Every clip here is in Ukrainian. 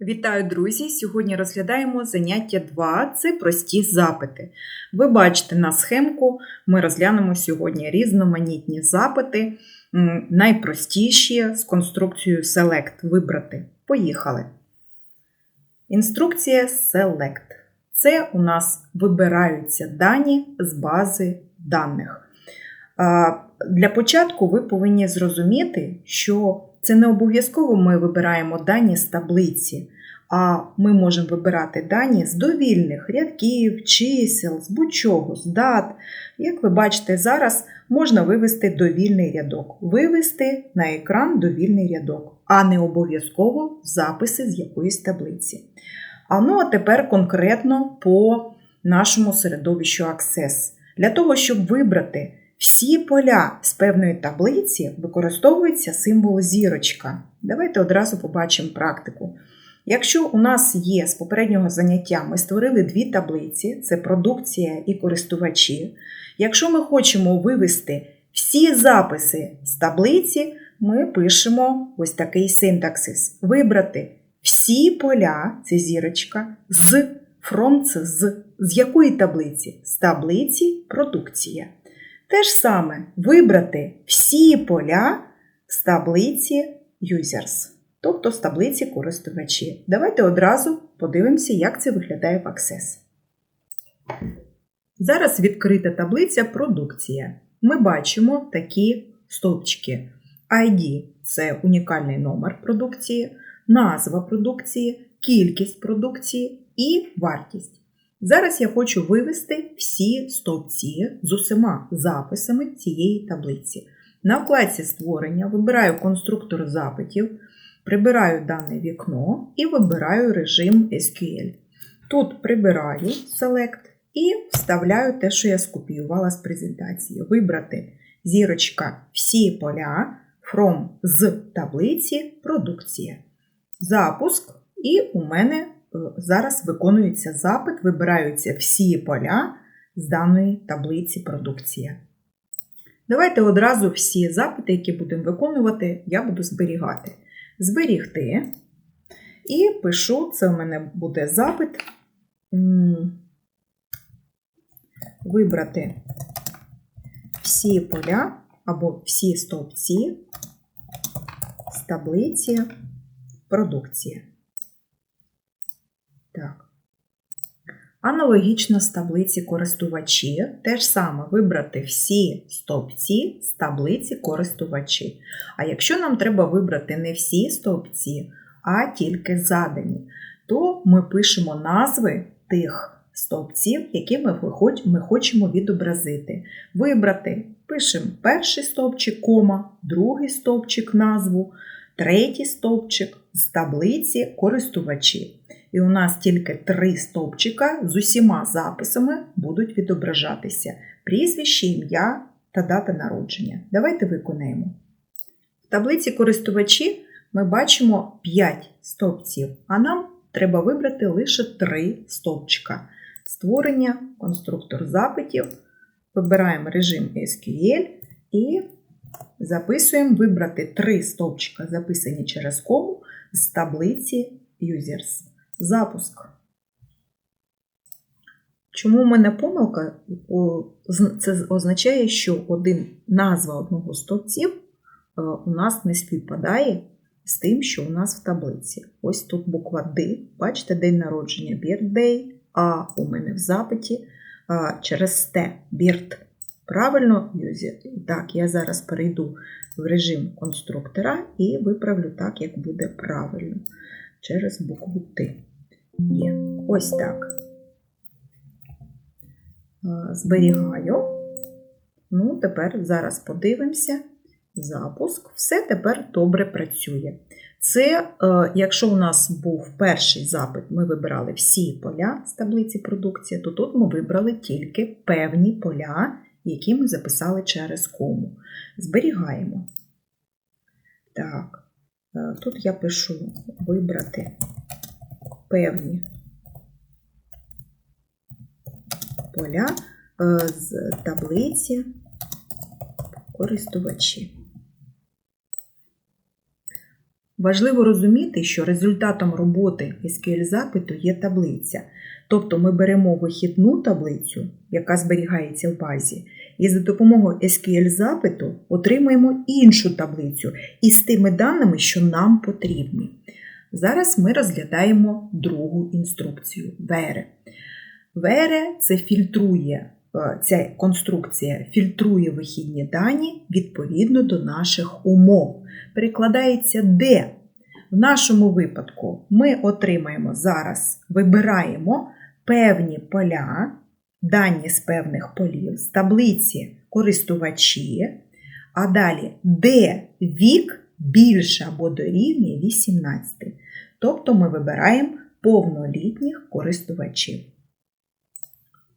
Вітаю, друзі! Сьогодні розглядаємо заняття 2 це прості запити. Ви бачите на схемку, ми розглянемо сьогодні різноманітні запити, найпростіші з конструкцією Select вибрати. Поїхали. Інструкція Select. Це у нас вибираються дані з бази даних. Для початку ви повинні зрозуміти, що це не обов'язково ми вибираємо дані з таблиці, а ми можемо вибирати дані з довільних рядків, чисел, з будь-чого, з дат. Як ви бачите, зараз можна вивести довільний рядок, вивести на екран довільний рядок, а не обов'язково записи з якоїсь таблиці. А ну а тепер конкретно по нашому середовищу Access. Для того, щоб вибрати всі поля з певної таблиці використовується символ зірочка. Давайте одразу побачимо практику. Якщо у нас є з попереднього заняття, ми створили дві таблиці: це продукція і користувачі. Якщо ми хочемо вивести всі записи з таблиці, ми пишемо ось такий синтаксис: вибрати всі поля, це зірочка, з from це з, з якої таблиці? З таблиці продукція. Те ж саме вибрати всі поля з таблиці Users, тобто з таблиці користувачі. Давайте одразу подивимося, як це виглядає в Access. Зараз відкрита таблиця Продукція. Ми бачимо такі стовпчики. ID це унікальний номер продукції, назва продукції, кількість продукції і вартість. Зараз я хочу вивести всі стовпці з усіма записами цієї таблиці. На вкладці створення вибираю конструктор запитів, прибираю дане вікно і вибираю режим SQL. Тут прибираю Select і вставляю те, що я скопіювала з презентації. Вибрати зірочка всі поля from з таблиці продукція. Запуск, і у мене зараз виконується запит, вибираються всі поля з даної таблиці продукція. Давайте одразу всі запити, які будемо виконувати, я буду зберігати. Зберігти. І пишу, це у мене буде запит. Вибрати всі поля або всі стовпці з таблиці продукція. Так. Аналогічно з таблиці користувачі, теж саме вибрати всі стовпці з таблиці користувачі. А якщо нам треба вибрати не всі стовпці, а тільки задані, то ми пишемо назви тих стовпців, які ми хочемо відобразити. Вибрати, пишемо перший стовпчик, кома, другий стовпчик назву, третій стовпчик з таблиці користувачі. І у нас тільки три стовпчика з усіма записами будуть відображатися: прізвище, ім'я та дата народження. Давайте виконаємо. В таблиці користувачі ми бачимо 5 стовпців, а нам треба вибрати лише 3 стовпчика. Створення, конструктор запитів. Вибираємо режим SQL і записуємо вибрати 3 стовпчика, записані через кому з таблиці Users. Запуск. Чому в мене помилка? Це означає, що один, назва одного стовпців е, у нас не співпадає з тим, що у нас в таблиці. Ось тут буква D, бачите, день народження birthday, а у мене в запиті через Т бірт. Правильно, Так, я зараз перейду в режим конструктора і виправлю так, як буде правильно, через букву Т. Є. Ось так. Зберігаю. Ну, тепер зараз подивимося. Запуск. Все тепер добре працює. Це, е, якщо у нас був перший запит, ми вибирали всі поля з таблиці продукції, то тут ми вибрали тільки певні поля, які ми записали через кому. Зберігаємо. Так, е, тут я пишу вибрати певні поля е, з таблиці користувачі. Важливо розуміти, що результатом роботи SQL запиту є таблиця. Тобто ми беремо вихідну таблицю, яка зберігається в базі, і за допомогою SQL запиту отримуємо іншу таблицю із тими даними, що нам потрібні. Зараз ми розглядаємо другу інструкцію VERE. VERE – це фільтрує, е, ця конструкція фільтрує вихідні дані відповідно до наших умов. Перекладається де? В нашому випадку ми отримаємо зараз, вибираємо певні поля, дані з певних полів, з таблиці користувачі, а далі де вік більше або дорівнює 18. Тобто ми вибираємо повнолітніх користувачів.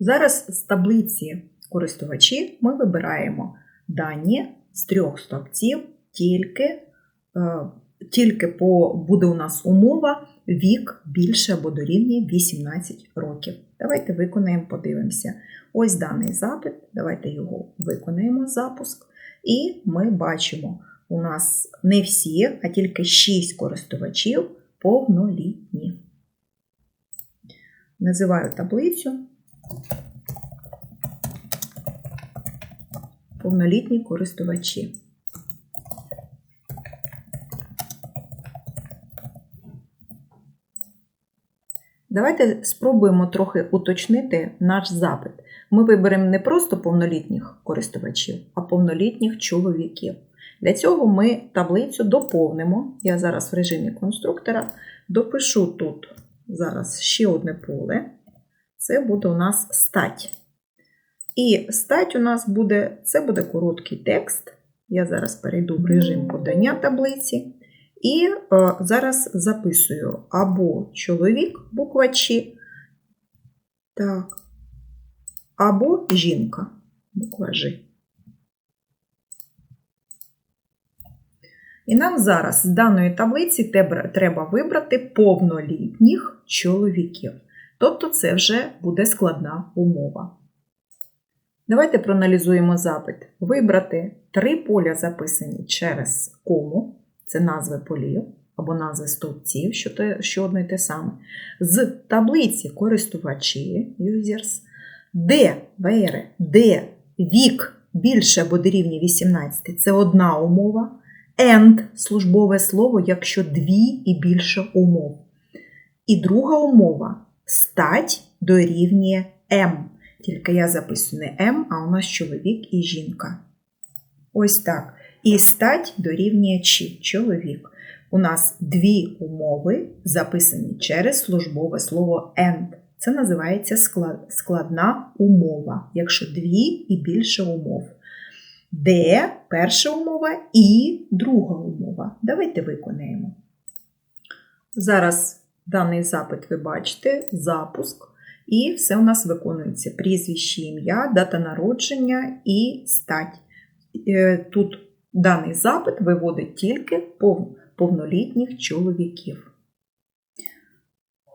Зараз з таблиці користувачі ми вибираємо дані з трьох стовпців, тільки, е, тільки по, буде у нас умова вік більше або дорівнює 18 років. Давайте виконаємо, подивимося. Ось даний запит, давайте його виконаємо запуск. І ми бачимо, у нас не всі, а тільки 6 користувачів повнолітні. Називаю таблицю повнолітні користувачі. Давайте спробуємо трохи уточнити наш запит. Ми виберемо не просто повнолітніх користувачів, а повнолітніх чоловіків. Для цього ми таблицю доповнимо. Я зараз в режимі конструктора допишу тут зараз ще одне поле. Це буде у нас стать. І стать у нас буде, це буде короткий текст. Я зараз перейду в режим подання таблиці. І е, зараз записую або чоловік, буква Ч, так, або жінка, буква Ж. І нам зараз з даної таблиці треба вибрати повнолітніх чоловіків. Тобто це вже буде складна умова. Давайте проаналізуємо запит. Вибрати три поля записані через кому, це назви полів або назви стовпців, що, те, що одне й те саме. З таблиці користувачі users, де вейре, де вік більше або дорівнює 18 це одна умова. And службове слово, якщо дві і більше умов. І друга умова стать дорівнює М. Тільки я записую не М, а у нас чоловік і жінка. Ось так. І стать дорівнює Ч, чоловік. У нас дві умови записані через службове слово and. Це називається складна умова, якщо дві і більше умов. Де перша умова і друга умова. Давайте виконаємо. Зараз даний запит ви бачите, запуск. І все у нас виконується: прізвище, ім'я, дата народження і стать. Е, тут даний запит виводить тільки повнолітніх чоловіків.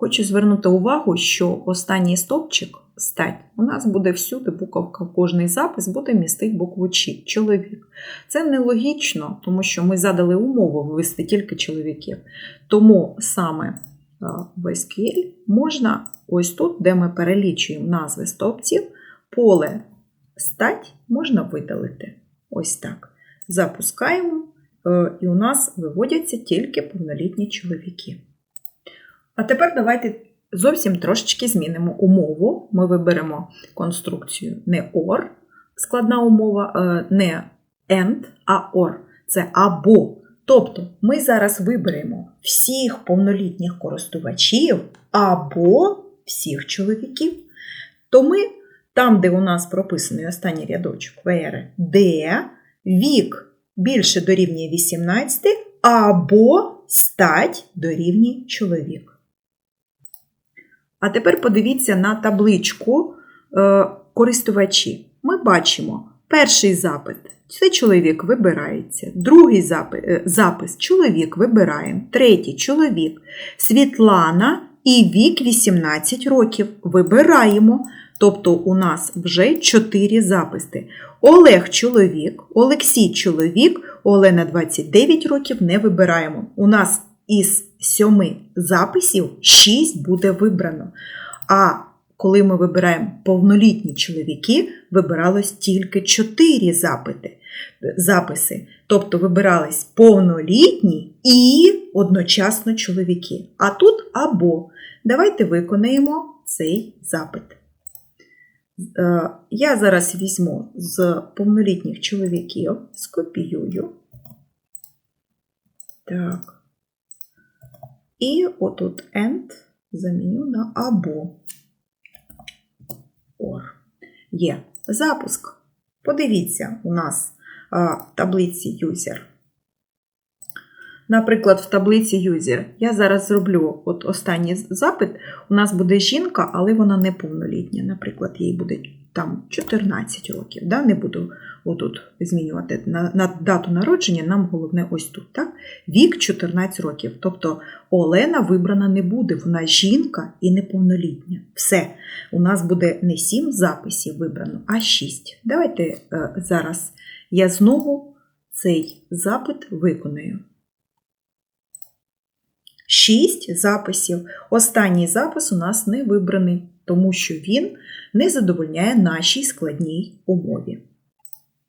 Хочу звернути увагу, що останній стопчик стать у нас буде всюди буковка, кожний запис буде містити букву Ч чоловік. Це нелогічно, тому що ми задали умову ввести тільки чоловіків. Тому саме в SQL можна ось тут, де ми перелічуємо назви стовпців, поле стать можна видалити. Ось так. Запускаємо, е, і у нас виводяться тільки повнолітні чоловіки. А тепер давайте зовсім трошечки змінимо умову. Ми виберемо конструкцію не OR, складна умова, е, не AND, а OR. Це або. Тобто ми зараз виберемо всіх повнолітніх користувачів або всіх чоловіків. То ми, там, де у нас прописаний останній рядочок VR, де вік більше дорівнює 18 або стать дорівнює чоловік. А тепер подивіться на табличку е, користувачі. Ми бачимо перший запит це чоловік вибирається. Другий запис, е, запис чоловік вибираємо. Третій чоловік Світлана і вік 18 років. Вибираємо. Тобто у нас вже 4 записи. Олег чоловік, Олексій чоловік, Олена 29 років не вибираємо. У нас із 7 записів 6 буде вибрано. А коли ми вибираємо повнолітні чоловіки, вибиралось тільки 4 запити, записи. Тобто вибирались повнолітні і одночасно чоловіки. А тут або. Давайте виконаємо цей запит. Е, Я зараз візьму з повнолітніх чоловіків, скопіюю. Так. І отут end заміню на або. Or. Є запуск. Подивіться, у нас в таблиці user. Наприклад, в таблиці user я зараз зроблю от останній запит. У нас буде жінка, але вона не повнолітня. Наприклад, їй буде там 14 років. Да? Не буду отут змінювати на, на дату народження, нам головне ось тут. Так? Вік 14 років. Тобто Олена вибрана не буде, вона жінка і неповнолітня. Все, у нас буде не 7 записів вибрано, а 6. Давайте е, зараз я знову цей запит виконую. 6 записів. Останній запис у нас не вибраний, тому що він не задовольняє нашій складній умові.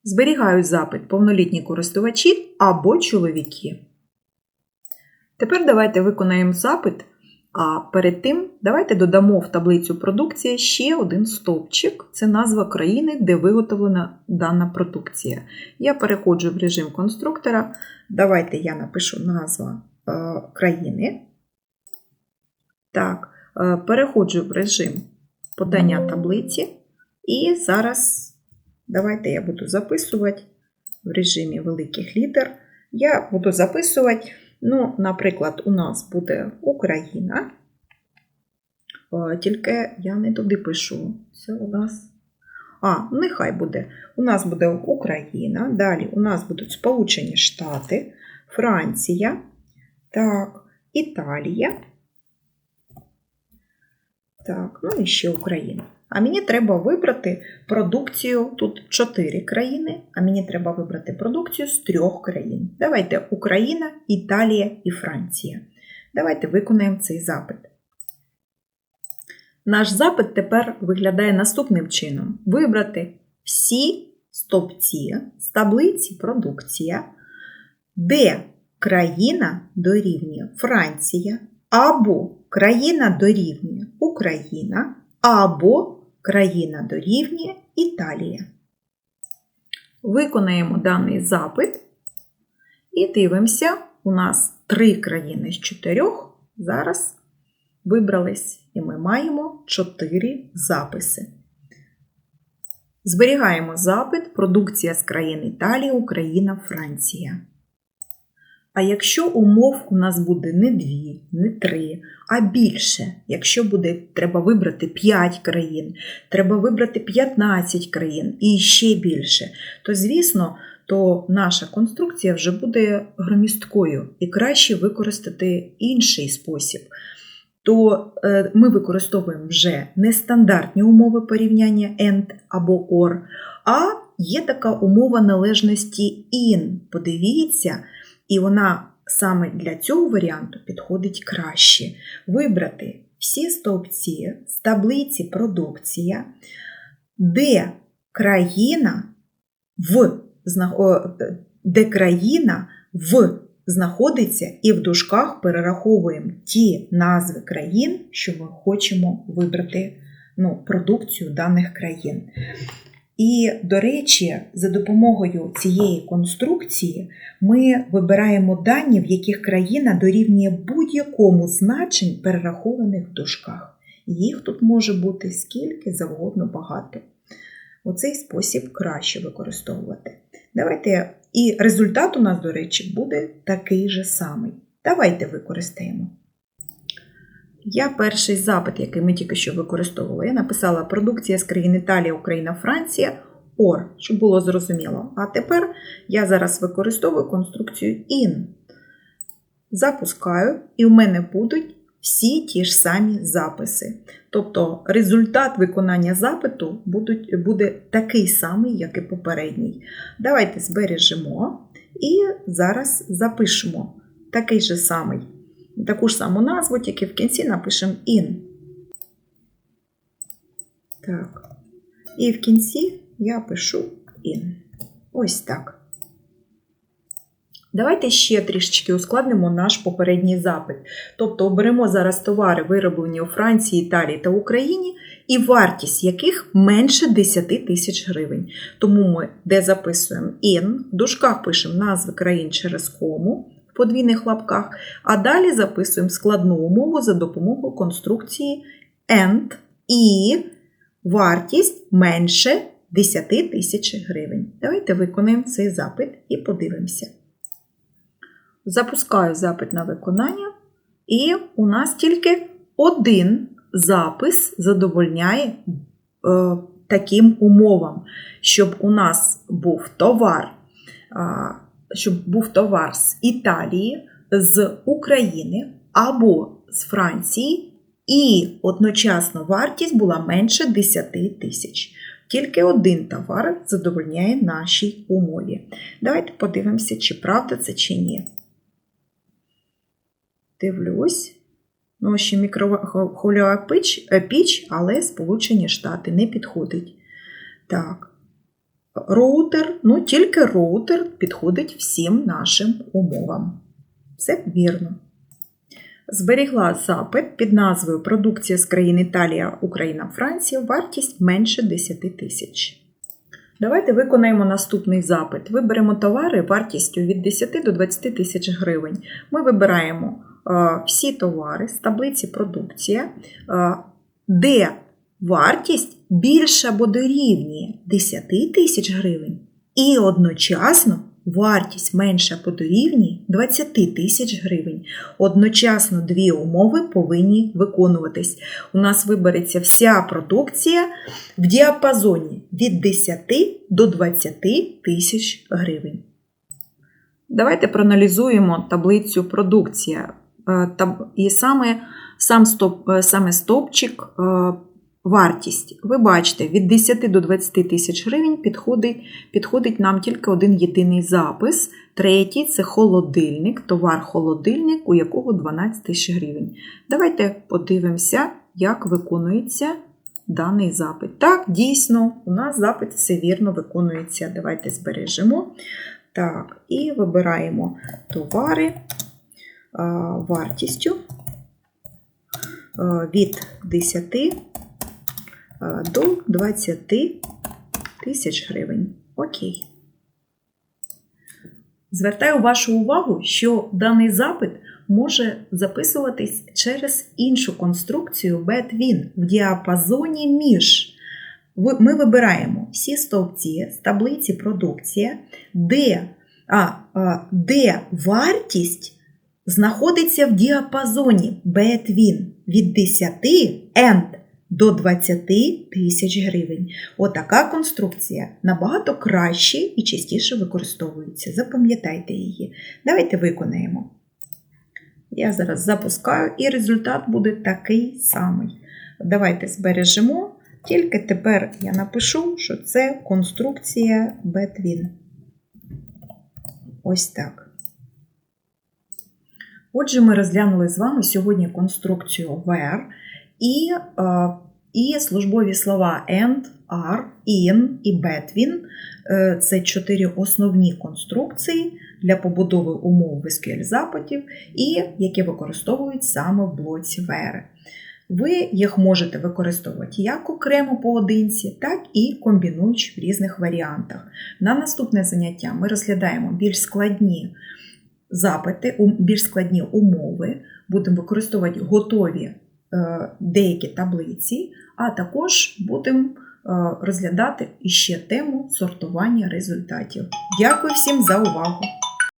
Зберігаю запит повнолітні користувачі або чоловіки. Тепер давайте виконаємо запит, а перед тим давайте додамо в таблицю продукція ще один стовпчик. Це назва країни, де виготовлена дана продукція. Я переходжу в режим конструктора. Давайте я напишу назва е, країни. Так, переходжу в режим подання таблиці. І зараз давайте я буду записувати в режимі великих літер. Я буду записувати, ну, наприклад, у нас буде Україна. Тільки я не туди пишу. Це у нас. А, нехай буде. У нас буде Україна. Далі у нас будуть Сполучені Штати, Франція, так, Італія. Так, ну і ще Україна. А мені треба вибрати продукцію, тут 4 країни, а мені треба вибрати продукцію з трьох країн. Давайте Україна, Італія і Франція. Давайте виконаємо цей запит. Наш запит тепер виглядає наступним чином: вибрати всі стовпці з таблиці продукція, де країна дорівнює Франція, або країна дорівнює Україна, або країна дорівнює Італія. Виконаємо даний запит і дивимося, у нас три країни з чотирьох зараз вибрались, і ми маємо чотири записи. Зберігаємо запит продукція з країн Італія, Україна, Франція. А якщо умов у нас буде не дві, не три, а більше, якщо буде треба вибрати 5 країн, треба вибрати 15 країн і ще більше, то звісно, то наша конструкція вже буде громісткою і краще використати інший спосіб. То е, ми використовуємо вже не стандартні умови порівняння AND або OR, а є така умова належності IN. Подивіться. І вона саме для цього варіанту підходить краще. Вибрати всі стовпці з таблиці продукція, де країна в де країна в знаходиться і в дужках перераховуємо ті назви країн, що ми хочемо вибрати ну, продукцію даних країн. І, до речі, за допомогою цієї конструкції ми вибираємо дані, в яких країна дорівнює будь-якому значень, перерахованих в дужках. Їх тут може бути скільки завгодно багато. Оцей спосіб краще використовувати. Давайте, І результат у нас, до речі, буде такий же самий. Давайте використаємо. Я перший запит, який ми тільки що використовували, я написала продукція з країн Італія, Україна, Франція, OR, щоб було зрозуміло. А тепер я зараз використовую конструкцію IN. Запускаю, і в мене будуть всі ті ж самі записи. Тобто результат виконання запиту буде такий самий, як і попередній. Давайте збережемо і зараз запишемо такий же самий, таку ж саму назву, тільки в кінці напишемо in. Так. І в кінці я пишу in. Ось так. Давайте ще трішечки ускладнимо наш попередній запит. Тобто оберемо зараз товари, вироблені у Франції, Італії та Україні, і вартість яких менше 10 тисяч гривень. Тому ми де записуємо in, в дужках пишемо назви країн через кому подвійних лапках, а далі записуємо складну умову за допомогою конструкції AND і вартість менше 10 тисяч гривень. Давайте виконаємо цей запит і подивимося. Запускаю запит на виконання, і у нас тільки один запис задовольняє е, таким умовам, щоб у нас був товар, щоб був товар з Італії, з України або з Франції, і одночасно вартість була менше 10 тисяч. Тільки один товар задовольняє нашій умові. Давайте подивимося, чи правда це чи ні. Дивлюсь. Ну, ще мікрохвильова піч, піч, але Сполучені Штати не підходить. Так. Роутер, ну тільки роутер підходить всім нашим умовам. Все вірно. Зберігла запит під назвою Продукція з країн Італія, Україна, Франція, вартість менше 10 тисяч. Давайте виконаємо наступний запит. Виберемо товари вартістю від 10 до 20 тисяч гривень. Ми вибираємо е, всі товари з таблиці продукція, е, де вартість більша або дорівнює 10 тисяч гривень. І одночасно вартість менша або дорівнює 20 тисяч гривень. Одночасно дві умови повинні виконуватись. У нас вибереться вся продукція в діапазоні від 10 до 20 тисяч гривень. Давайте проаналізуємо таблицю продукція. Е, і саме сам стоп, е, саме стопчик е, Вартість. Ви бачите, від 10 до 20 тисяч гривень підходить підходить нам тільки один єдиний запис. Третій це холодильник, товар-холодильник, у якого 12 тисяч гривень. Давайте подивимося, як виконується даний запит. Так, дійсно, у нас запит все вірно виконується. Давайте збережемо. Так, І вибираємо товари вартістю від 10 до 20 тисяч гривень. Окей. Звертаю вашу увагу, що даний запит може записуватись через іншу конструкцію between в діапазоні між. Ми вибираємо всі стовпці з таблиці продукція, де, а, де вартість знаходиться в діапазоні between від 10 and до 20 тисяч гривень. Отака конструкція набагато краще і частіше використовується. Запам'ятайте її. Давайте виконаємо. Я зараз запускаю, і результат буде такий самий. Давайте збережемо. Тільки тепер я напишу, що це конструкція Between. Ось так. Отже, ми розглянули з вами сьогодні конструкцію where і е, і службові слова and, are, in і between е, це чотири основні конструкції для побудови умов SQL запитів, і які використовують саме в блоці where. Ви їх можете використовувати як окремо поодинці, так і комбінуючи в різних варіантах. На наступне заняття ми розглядаємо більш складні запити, більш складні умови, будемо використовувати готові деякі таблиці, а також будемо е, розглядати іще тему сортування результатів. Дякую всім за увагу!